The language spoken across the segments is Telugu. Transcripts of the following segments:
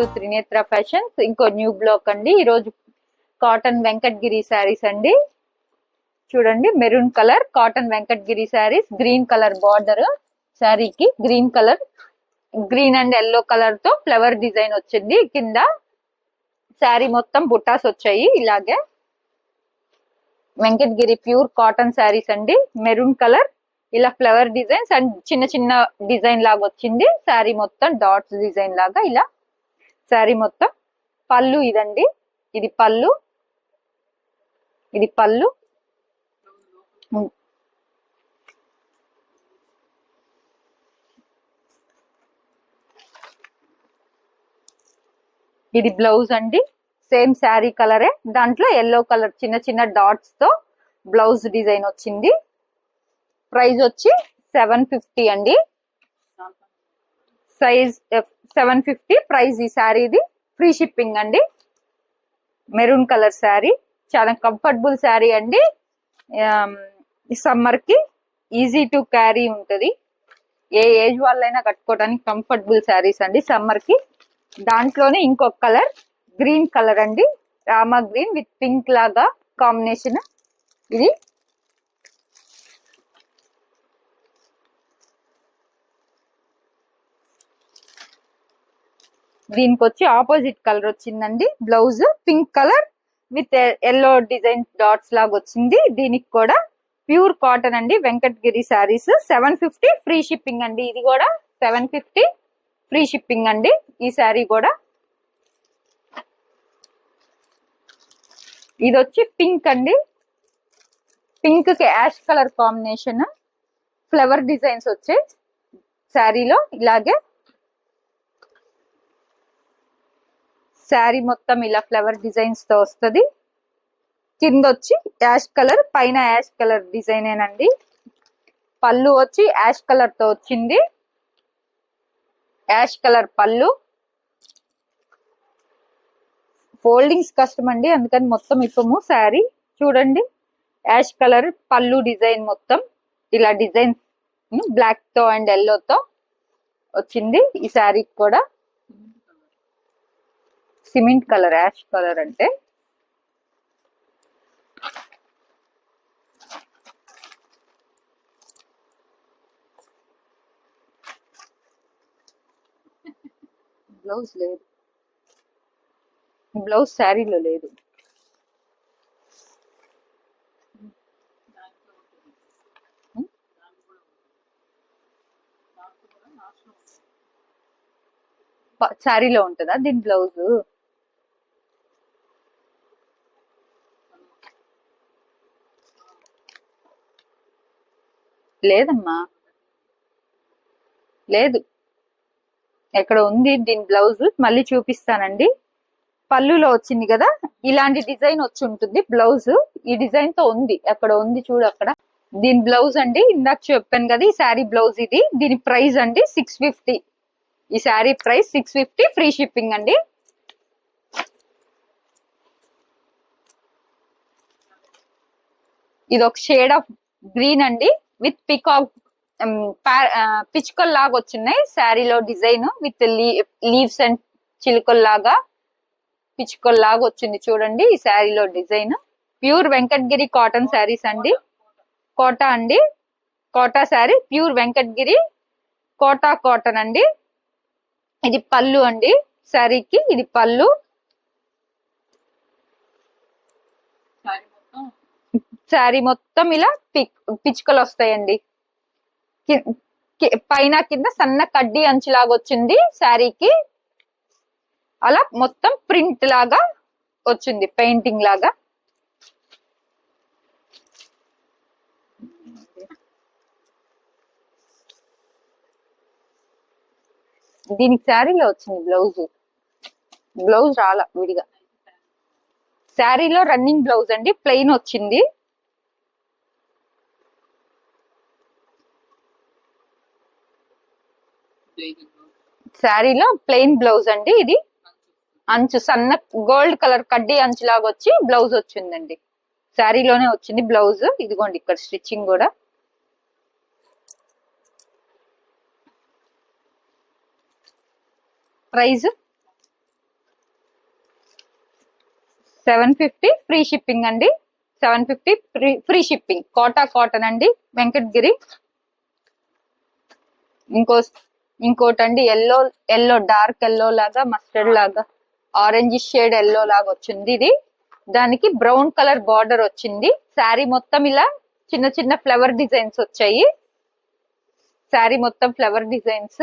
టు త్రినేత్ర ఫ్యాషన్స్ ఇంకో న్యూ బ్లాక్ అండి. ఈరోజు కాటన్ వెంకట్గిరి శారీస్ అండి. చూడండి maroon colour cotton Venkatagiri saris green colour border శారీకి green colour green and yellow కలర్తో ఫ్లవర్ డిజైన్ వచ్చింది. కింద శారీ మొత్తం బుట్టాస్ వచ్చాయి ఇలాగే. వెంకటగిరి ప్యూర్ కాటన్ శారీస్ అండి. మెరూన్ కలర్ ఇలా ఫ్లవర్ డిజైన్స్ అండ్ చిన్న చిన్న డిజైన్ లాగా వచ్చింది. శారీ మొత్తం డాట్స్ డిజైన్ లాగా ఇలా శారీ మొత్తం. పళ్ళు ఇదండి. ఇది పళ్ళు. ఇది పళ్ళు. ఇది బ్లౌజ్ అండి. సేమ్ శారీ కలరే. దాంట్లో ఎల్లో కలర్ చిన్న చిన్న డాట్స్తో బ్లౌజ్ డిజైన్ వచ్చింది. ప్రైస్ వచ్చి సెవెన్ ఫిఫ్టీ అండి. సైజ్ సెవెన్ ఫిఫ్టీ ప్రైస్ ఈ శారీది ఫ్రీ షిప్పింగ్ అండి. Maroon colour sari. చాలా కంఫర్టబుల్ శారీ అండి. సమ్మర్కి ఈజీ టు క్యారీ ఉంటుంది. ఏ ఏజ్ వాళ్ళైనా కట్టుకోవడానికి కంఫర్టబుల్ శారీస్ అండి సమ్మర్కి దాంట్లోనే ఇంకొక కలర్ గ్రీన్ కలర్ అండి. రామా గ్రీన్ విత్ పింక్ లాగా కాంబినేషన్ ఇది దీనికి వచ్చి ఆపోజిట్ కలర్ వచ్చిందండి. Blouse pink colour with yellow design dots లాగా వచ్చింది. దీనికి కూడా ప్యూర్ కాటన్ అండి. Venkatagiri saris seven fifty free shipping అండి. ఇది కూడా సెవెన్ ఫిఫ్టీ ఫ్రీ షిప్పింగ్ అండి. ఈ శారీ కూడా. ఇది వచ్చి పింక్ అండి. పింక్కి ash colour combination. Flower designs వచ్చే శారీలో ఇలాగే శారీ మొత్తం ఇలా ఫ్లవర్ డిజైన్స్తో వస్తుంది. కింద వచ్చి యాష్ కలర్ పైన యాష్ కలర్ డిజైన్ ఏనండి. పళ్ళు వచ్చి యాష్ కలర్తో వచ్చింది. యాష్ కలర్ పళ్ళు. ఫోల్డింగ్స్ కష్టం అండి అందుకని మొత్తం ఇప్పము శారీ. చూడండి యాష్ కలర్ పళ్ళు డిజైన్ మొత్తం. ఇలా డిజైన్ బ్లాక్తో అండ్ ఎల్లో తో వచ్చింది ఈ శారీకి కూడా. సిమెంట్ కలర్ యాష్ కలర్ అంటే? బ్లౌజ్ లేదు. బ్లౌజ్ శారీలో లేదు. శారీలో ఉంటుందా దీని బ్లౌజ్? లేదమ్మా. లేదు. ఎక్కడ ఉంది దీని బ్లౌజ్? మళ్ళీ చూపిస్తానండి. పళ్ళులో వచ్చింది కదా? ఇలాంటి డిజైన్ వచ్చి ఉంటుంది బ్లౌజ్. ఈ డిజైన్తో ఉంది. అక్కడ ఉంది చూడు అక్కడ. దీని బ్లౌజ్ అండి ఇందాక చెప్పాను కదా ఈ శారీ బ్లౌజ్ ఇది. దీని ప్రైస్ అండి సిక్స్ ఫిఫ్టీ. ఈ sari price six fifty free shipping అండి. ఇది ఒక షేడ్ ఆఫ్ గ్రీన్ అండి. విత్ um, పికాక్ పిచ్చుకల్ లాగా వచ్చినాయి. శారీలో డిజైన్ విత్ లీవ్స్ అండ్ చిలుకల్ లాగా పిచ్చుకల్ లాగా వచ్చింది చూడండి ఈ శారీలో design. Pure Venkatagiri cotton saris అండి. కోటా అండి. కోటా శారీ ప్యూర్ వెంకటగిరి కోటా కాటన్ అండి. ఇది పళ్ళు అండి. శారీకి ఇది పళ్ళు. శారీ మొత్తం ఇలా పిక్ పిచ్చుకలు వస్తాయండి పైన కింద సన్న కడ్డీ అంచులాగా వచ్చింది శారీకి. అలా మొత్తం ప్రింట్ లాగా వచ్చింది పెయింటింగ్ లాగా. దీనికి శారీలో వచ్చింది బ్లౌజ్. బ్లౌజ్ రాలా విడిగా. శారీలో రన్నింగ్ బ్లౌజ్ అండి ప్లెయిన్ వచ్చింది. శారీలో ప్లెయిన్ బ్లౌజ్ అండి ఇది. అంచు సన్న గోల్డ్ కలర్ కడ్డీ అంచు లాగా వచ్చి బ్లౌజ్ వచ్చిందండి. శారీలోనే వచ్చింది బ్లౌజ్. ఇదిగోండి ఇక్కడ స్టిచ్చింగ్ కూడా. Price seven fifty free shipping అండి. Seven fifty free free shipping. Kota cotton అండి వెంకటగిరి. ఇంకో ఇంకోటి అండి ఎల్లో ఎల్లో డార్క్ ఎల్లో లాగా మస్టర్డ్ లాగా ఆరెంజ్ షేడ్ ఎల్లో లాగా వచ్చింది ఇది. దానికి బ్రౌన్ కలర్ బార్డర్ వచ్చింది. శారీ మొత్తం ఇలా చిన్న చిన్న ఫ్లవర్ డిజైన్స్ వచ్చాయి. శారీ మొత్తం ఫ్లవర్ డిజైన్స్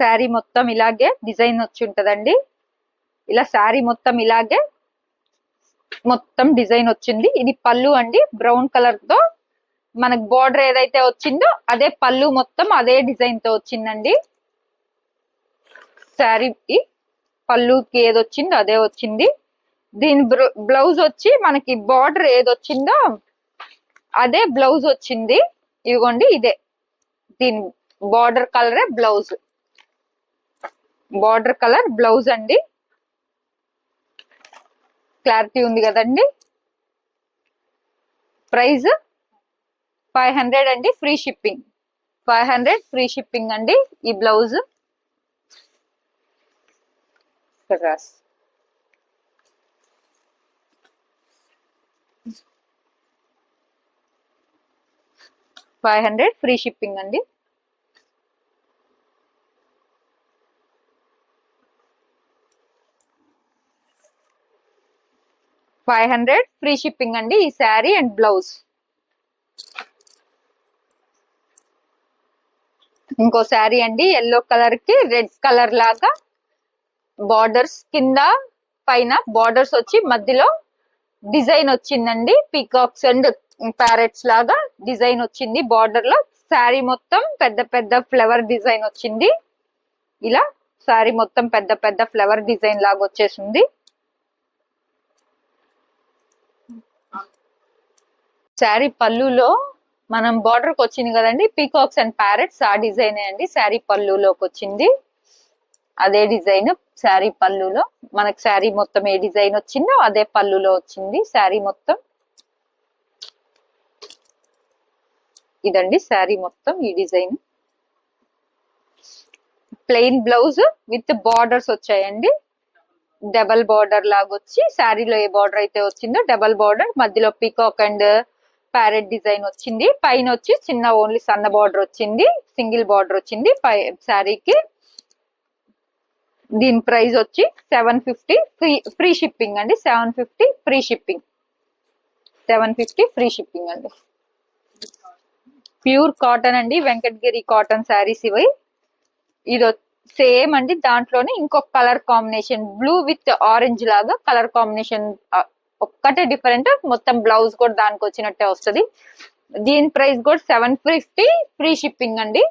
శారీ మొత్తం ఇలాగే డిజైన్ వచ్చి ఉంటదండి. ఇలా శారీ మొత్తం ఇలాగే మొత్తం డిజైన్ వచ్చింది. ఇది పళ్ళు అండి. బ్రౌన్ కలర్తో మనకు బార్డర్ ఏదైతే వచ్చిందో అదే పళ్ళు మొత్తం అదే డిజైన్తో వచ్చిందండి. శారీకి పళ్ళుకి ఏది వచ్చిందో అదే వచ్చింది. దీని బ్లౌజ్ వచ్చి మనకి బార్డర్ ఏది వచ్చిందో అదే బ్లౌజ్ వచ్చింది. ఇదిగోండి ఇదే. దీని బార్డర్ కలరే బ్లౌజ్. బార్డర్ కలర్ బ్లౌజ్ అండి. క్లారిటీ ఉంది కదండి? ప్రైస్ ఫైవ్ హండ్రెడ్ అండి free shipping. Five hundred free shipping అండి ఈ బ్లౌజ్. ఇక్కడ రాసి. ఫైవ్ హండ్రెడ్ ఫ్రీ షిప్పింగ్ అండి. ఫైవ్ హండ్రెడ్ ఫ్రీ షిప్పింగ్ అండి ఈ శారీ అండ్ బ్లౌజ్. ఇంకో శారీ అండి ఎల్లో కలర్కి రెడ్ కలర్ లాగా బార్డర్స్ కింద పైన బార్డర్స్ వచ్చి మధ్యలో డిజైన్ వచ్చిందండి పీకాక్స్ అండ్ ప్యారెట్స్ లాగా డిజైన్ వచ్చింది బార్డర్లో. శారీ మొత్తం పెద్ద పెద్ద ఫ్లవర్ డిజైన్ వచ్చింది. ఇలా శారీ మొత్తం పెద్ద పెద్ద ఫ్లవర్ డిజైన్ లాగా వచ్చేసింది. శారీ పళ్ళులో మనం బార్డర్కి వచ్చింది కదండి పీకాక్స్ అండ్ ప్యారెట్స్ ఆ డిజైన్ అండి శారీ పళ్ళులోకి వచ్చింది. అదే డిజైన్ శారీ పళ్ళులో మనకి శారీ మొత్తం ఏ డిజైన్ వచ్చిందో అదే పళ్ళులో వచ్చింది శారీ మొత్తం. ఇదండి శారీ మొత్తం ఈ design. Plain blouse with borders వచ్చాయండి. డబల్ బార్డర్ లాగా వచ్చి శారీలో ఏ బార్డర్ అయితే వచ్చిందో డబల్ బార్డర్ మధ్యలో పీకాక్ అండ్ ప్యారెట్ డిజైన్ వచ్చింది. పైన వచ్చి చిన్న ఓన్లీ సన్న బార్డర్ వచ్చింది. సింగిల్ బార్డర్ వచ్చింది. పై శారీకి దీని ప్రైస్ వచ్చి seven fifty. Free free shipping అండి. Seven fifty free shipping. Seven fifty free shipping అండి. ప్యూర్ కాటన్ అండి. వెంకటగిరి కాటన్ శారీస్ ఇవి. ఇది సేమ్ అండి. దాంట్లోనే ఇంకొక colour combination. Blue with orange లాగా కలర్ కాంబినేషన్ ఒక్కటే డిఫరెంట్. మొత్తం బ్లౌజ్ కూడా దానికి వచ్చినట్టే వస్తుంది. దీని ప్రైస్ కూడా సెవెన్ ఫిఫ్టీ. ఫ్రీ షిప్పింగ్ అండి.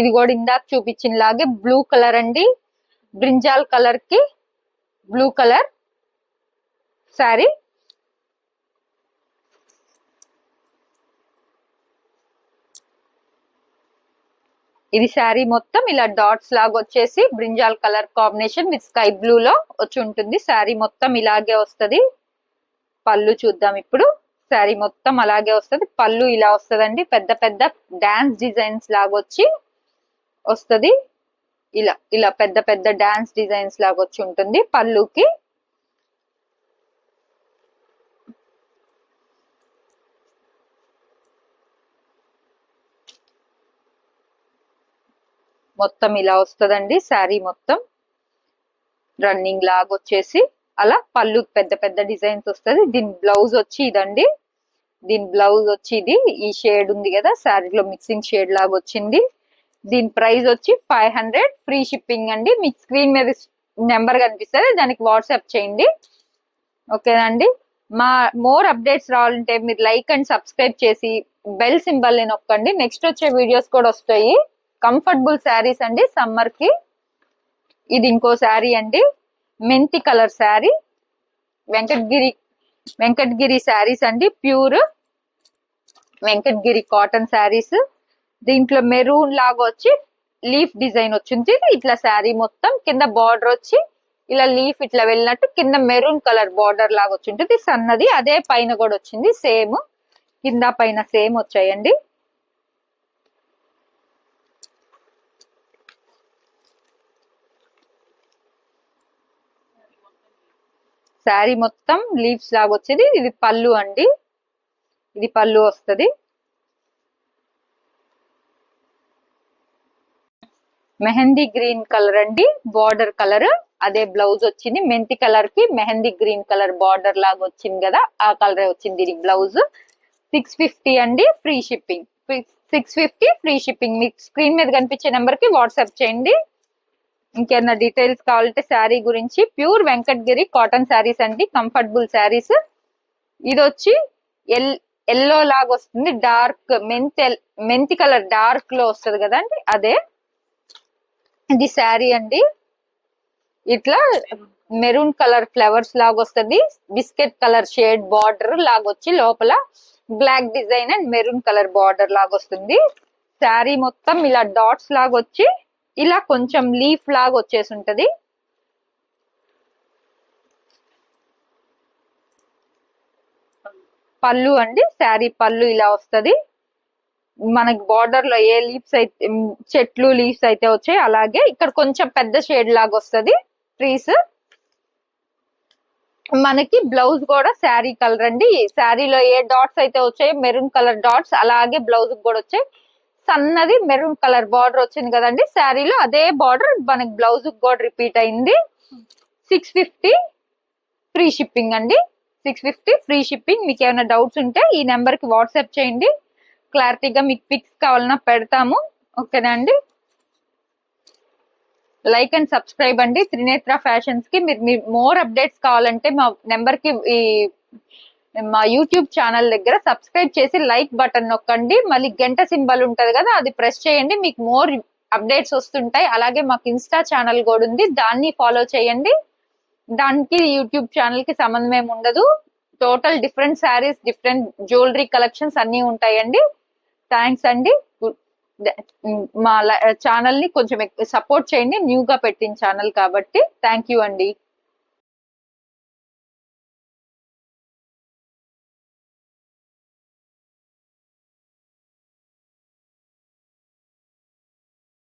ఇది కూడా ఇందాక చూపించిన లాగే బ్లూ కలర్ అండి. బ్రింజాల్ కలర్కి బ్లూ కలర్ శారీ. ఇది శారీ మొత్తం ఇలా డాట్స్ లాగా వచ్చేసి brinjal colour combination with sky blue లో వచ్చి ఉంటుంది. శారీ మొత్తం ఇలాగే వస్తుంది. పళ్ళు చూద్దాం ఇప్పుడు. శారీ మొత్తం అలాగే వస్తుంది. పళ్ళు ఇలా వస్తుందండి. పెద్ద పెద్ద డాన్స్ డిజైన్స్ లాగా వచ్చి వస్తుంది. ఇలా ఇలా పెద్ద పెద్ద డాన్స్ డిజైన్స్ లాగా వచ్చి ఉంటుంది. పళ్ళుకి మొత్తం ఇలా వస్తుందండి శారీ మొత్తం. రన్నింగ్ లాగా వచ్చేసి అలా పళ్ళు పెద్ద పెద్ద డిజైన్స్ వస్తుంది. దీని బ్లౌజ్ వచ్చి ఇదండి. దీని బ్లౌజ్ వచ్చి ఇది. ఈ షేడ్ ఉంది కదా శారీలో మిక్సింగ్ షేడ్ లాగా వచ్చింది. దీని ప్రైస్ వచ్చి ఫైవ్ హండ్రెడ్. ఫ్రీ షిప్పింగ్ అండి. మీ స్క్రీన్ మీద నెంబర్ కనిపిస్తుంది. దానికి వాట్సాప్ చేయండి. ఓకేనండి మా మోర్ అప్డేట్స్ రావాలంటే మీరు లైక్ అండ్ సబ్స్క్రైబ్ చేసి బెల్ సింబల్ని నొక్కండి. నెక్స్ట్ వచ్చే వీడియోస్ కూడా వస్తాయి. కంఫర్టబుల్ శారీస్ అండి. సమ్మర్కి ఇది ఇంకో శారీ అండి. మెంతి కలర్ శారీ. వెంకటగిరి వెంకటగిరి శారీస్ అండి. Pure Venkatagiri cotton saris. దీంట్లో మెరూన్ లాగా వచ్చి లీఫ్ డిజైన్ వచ్చింది. ఇట్లా శారీ మొత్తం కింద బార్డర్ వచ్చి ఇలా లీఫ్ ఇట్లా వెళ్ళినట్టు కింద మెరూన్ కలర్ బార్డర్ లాగా వచ్చి ఉంటుంది సన్నది. అదే పైన కూడా వచ్చింది. సేమ్ కింద పైన సేమ్ వచ్చాయండి. శారీ మొత్తం లీవ్స్ లాగా వచ్చేది. ఇది పళ్ళు అండి. ఇది పళ్ళు వస్తుంది. మెహందీ గ్రీన్ కలర్ అండి. Border colour. అదే బ్లౌజ్ వచ్చింది. మెంతి కలర్కి మెహందీ గ్రీన్ కలర్ బార్డర్ లాగా వచ్చింది కదా ఆ కలర్ వచ్చింది ఇది బ్లౌజ్. సిక్స్ ఫిఫ్టీ అండి free shipping. Six fifty free shipping. మీకు స్క్రీన్ మీద కనిపించే నెంబర్కి వాట్సాప్ చేయండి. ఇంకేమైనా డీటెయిల్స్ కావాలంటే శారీ గురించి ప్యూర్ వెంకటగిరి కాటన్ శారీస్ అండి కంఫర్టబుల్ శారీస్ ఇది వచ్చి ఎల్ ఎల్లో లాగా వస్తుంది డార్క్ మెంతి మెంతి కలర్ డార్క్లో వస్తుంది కదండి అదే. ఇది శారీ అండి. ఇట్లా మెరూన్ కలర్ ఫ్లవర్స్ లాగా వస్తుంది బిస్కెట్ కలర్ షేడ్ బార్డర్ లాగా వచ్చి లోపల black design and maroon colour border లాగా వస్తుంది. శారీ మొత్తం ఇలా డాట్స్ లాగా వచ్చి ఇలా కొంచెం లీఫ్ లాగా వచ్చేసి ఉంటుంది పళ్ళు అండి శారీ పళ్ళు ఇలా వస్తుంది. మనకి బార్డర్లో ఏ లీవ్స్ అయితే చెట్లు లీవ్స్ అయితే వచ్చాయి అలాగే ఇక్కడ కొంచెం పెద్ద షేడ్ లాగా వస్తుంది ట్రీస్. మనకి బ్లౌజ్ కూడా శారీ కలర్ అండి. శారీలో ఏ డాట్స్ అయితే వచ్చాయి మెరూన్ కలర్ డాట్స్ అలాగే బ్లౌజ్ కూడా వచ్చాయి. సన్నది మెరూన్ కలర్ బార్డర్ వచ్చింది కదండి. శారీలో అదే బార్డర్ మనకి బ్లౌజ్ కూడా రిపీట్ అయింది. సిక్స్ ఫిఫ్టీ ఫ్రీ షిప్పింగ్ అండి. సిక్స్ ఫిఫ్టీ ఫ్రీ షిప్పింగ్ మీకు ఏమైనా డౌట్స్ ఉంటే ఈ నెంబర్కి వాట్సాప్ చేయండి. క్లారిటీగా మీకు పిక్స్ కావాలన్నా పెడతాము. ఓకేనా అండి? లైక్ అండ్ సబ్స్క్రైబ్ అండి. త్రినేత్ర ఫ్యాషన్స్కి మీరు మీ మోర్ అప్డేట్స్ కావాలంటే మా నెంబర్కి ఈ మా యూట్యూబ్ ఛానల్ దగ్గర సబ్స్క్రైబ్ చేసి లైక్ బటన్ నొక్కండి. మళ్ళీ గంట సింబల్ ఉంటది కదా అది ప్రెస్ చేయండి. మీకు మోర్ అప్డేట్స్ వస్తుంటాయి. అలాగే మాకు ఇన్స్టా ఛానల్ కూడా ఉంది. దాన్ని ఫాలో చేయండి. దానికి యూట్యూబ్ ఛానల్కి సంబంధం ఏమి ఉండదు. Total different saris different jewellery collections అన్ని ఉంటాయండి. థ్యాంక్స్ అండి. మా ఛానల్ని కొంచెం సపోర్ట్ చేయండి. న్యూగా పెట్టిన ఛానల్ కాబట్టి. థ్యాంక్ యూ అండి.